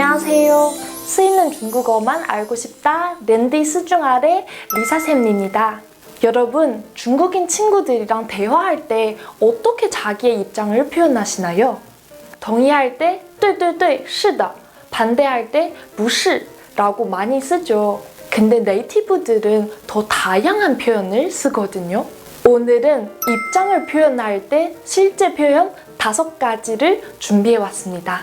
안녕하세요. 쓰이는 중국어만 알고 싶다 랜디 스중아의 리사쌤입니다. 여러분, 중국인 친구들이랑 대화할 때 어떻게 자기의 입장을 표현하시나요? 동의할 때, 对对对,是的. 반대할 때, 不是 라고 많이 쓰죠. 근데 네이티브들은 더 다양한 표현을 쓰거든요. 오늘은 입장을 표현할 때 실제 표현 다섯 가지를 준비해 왔습니다.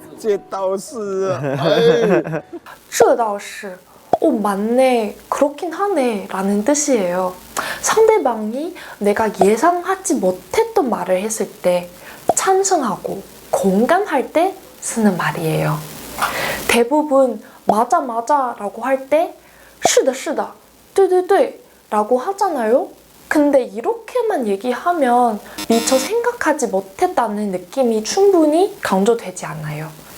这倒是啊，哎，这倒是, 오, 맞네, 그렇긴 하네, 라는 뜻이에요. 상대방이 내가 예상하지 못했던 말을 했을 때 찬성하고 공감할 때 쓰는 말이에요. 대부분 맞아 맞아 라고 할 때是的是的 对对对 라고 하잖아요. 근데 이렇게만 얘기하면 미처 생각하지 못했다는 느낌이 충분히 강조되지 않아요.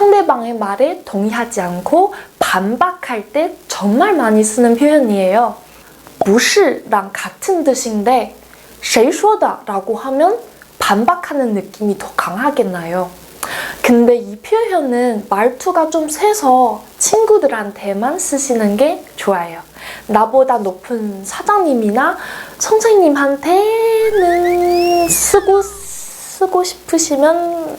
상대방의 말에 동의하지 않고 반박할 때 정말 많이 쓰는 표현이에요. 不是랑 같은 뜻인데 谁说的? 라고 하면 반박하는 느낌이 더 강하게 나요. 근데 이 표현은 말투가 좀 세서 친구들한테만 쓰시는 게 좋아요. 나보다 높은 사장님이나 선생님한테는 쓰고 쓰고 싶으시면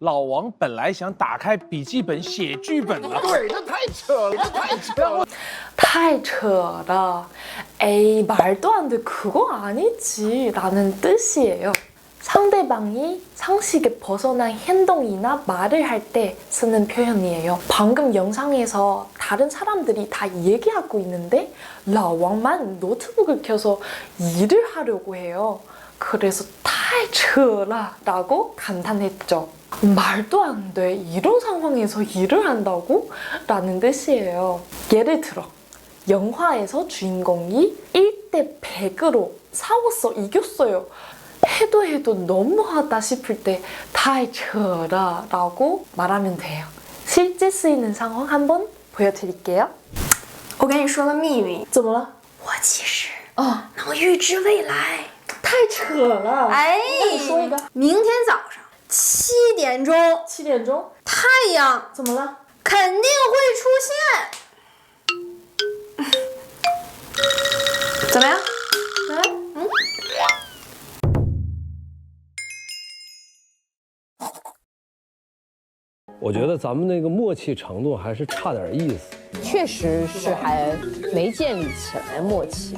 老王本来想打开笔记本写剧本了。对，这太扯了，这太扯了。太扯了. 에이, 말도 안 돼. 그거 아니지. 라는 뜻이에요. 상대방이 상식에 벗어난 행동이나 말을 할 때 쓰는 표현이에요. 방금 영상에서 다른 사람들이 다 얘기하고 있는데 라왕만 노트북을 켜서 일을 하려고 해요. 그래서 太 扯了 라고 감탄했죠. 말도 안 돼. 이런 상황에서 일을 한다고? 라는 뜻이에요. 예를 들어 영화에서 주인공이 1대 100으로 싸웠어, 이겼어요. 해도 해도 너무하다 싶을 때 타이처라 라고 말하면 돼요. 실제 쓰이는 상황 한번 보여드릴게요. 我跟你说个秘密，怎么了?我其实哦，能预知未来。 太扯了.哎，那你说一个。明天早上七点钟，七点钟.太阳怎么了?肯定会出现。怎么样？嗯我觉得咱们那个默契程度还是差点意思。确实是还没建立起来默契，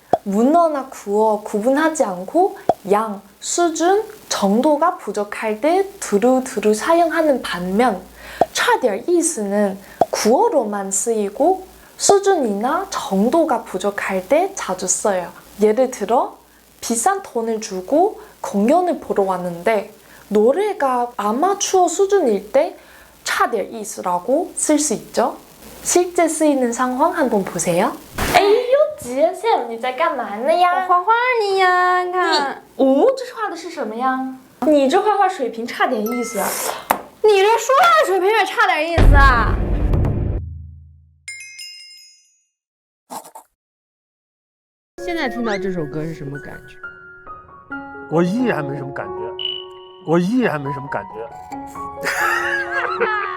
문어나 구어 구분하지 않고 양, 수준, 정도가 부족할 때 두루두루 사용하는 반면 이스는 구어로만 쓰이고 수준이나 정도가 부족할 때 자주 써요. 예를 들어 비싼 돈을 주고 공연을 보러 왔는데 노래가 아마추어 수준일 때 차될 이스라고 쓸 수 있죠. 실제 쓰이는 상황 한번 보세요. 哎呦，杰森，你在干嘛呢呀？画画呢呀，你看，哦，这画的是什么呀？你这画画水平差点意思啊！你这说话水平也差点意思啊。现在听到这首歌是什么感觉？我依然没什么感觉，我依然没什么感觉。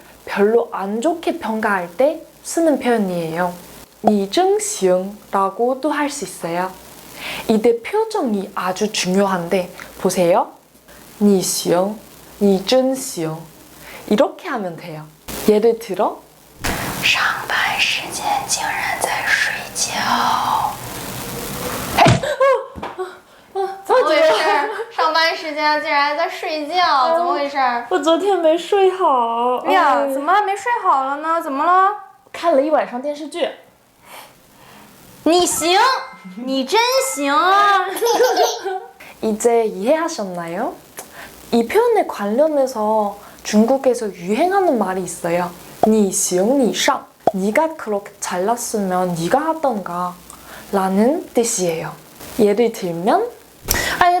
별로 안 좋게 평가할 때 쓰는 표현이에요. 니증시응 라고도 할 수 있어요. 이때 표정이 아주 중요한데 보세요. 니시응, 니증시응 이렇게 하면 돼요. 예를 들어 上班时间竟然在睡觉， 怎么回事？上班时间竟然在睡觉，怎么回事？我昨天没睡好，哎呀，怎么还没睡好了呢？怎么了？看了一晚上电视剧？你行，你真行啊！ 이제 이해하셨나요? 이 표현에 관련해서 중국에서 유행하는 말이 있어요. 你行你上 네가 그렇게 잘났으면 네가 하던가 라는 뜻이에요. 예를 들면 哎呀，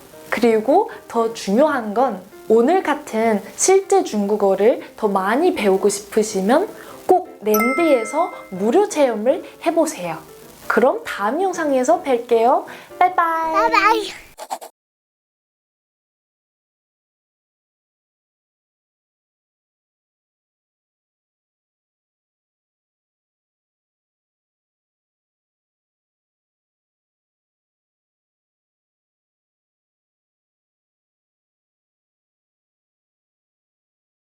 그리고 더 중요한 건 오늘 같은 실제 중국어를 더 많이 배우고 싶으시면 꼭 랜드에서 무료 체험을 해보세요. 그럼 다음 영상에서 뵐게요. 바이바이.拜拜。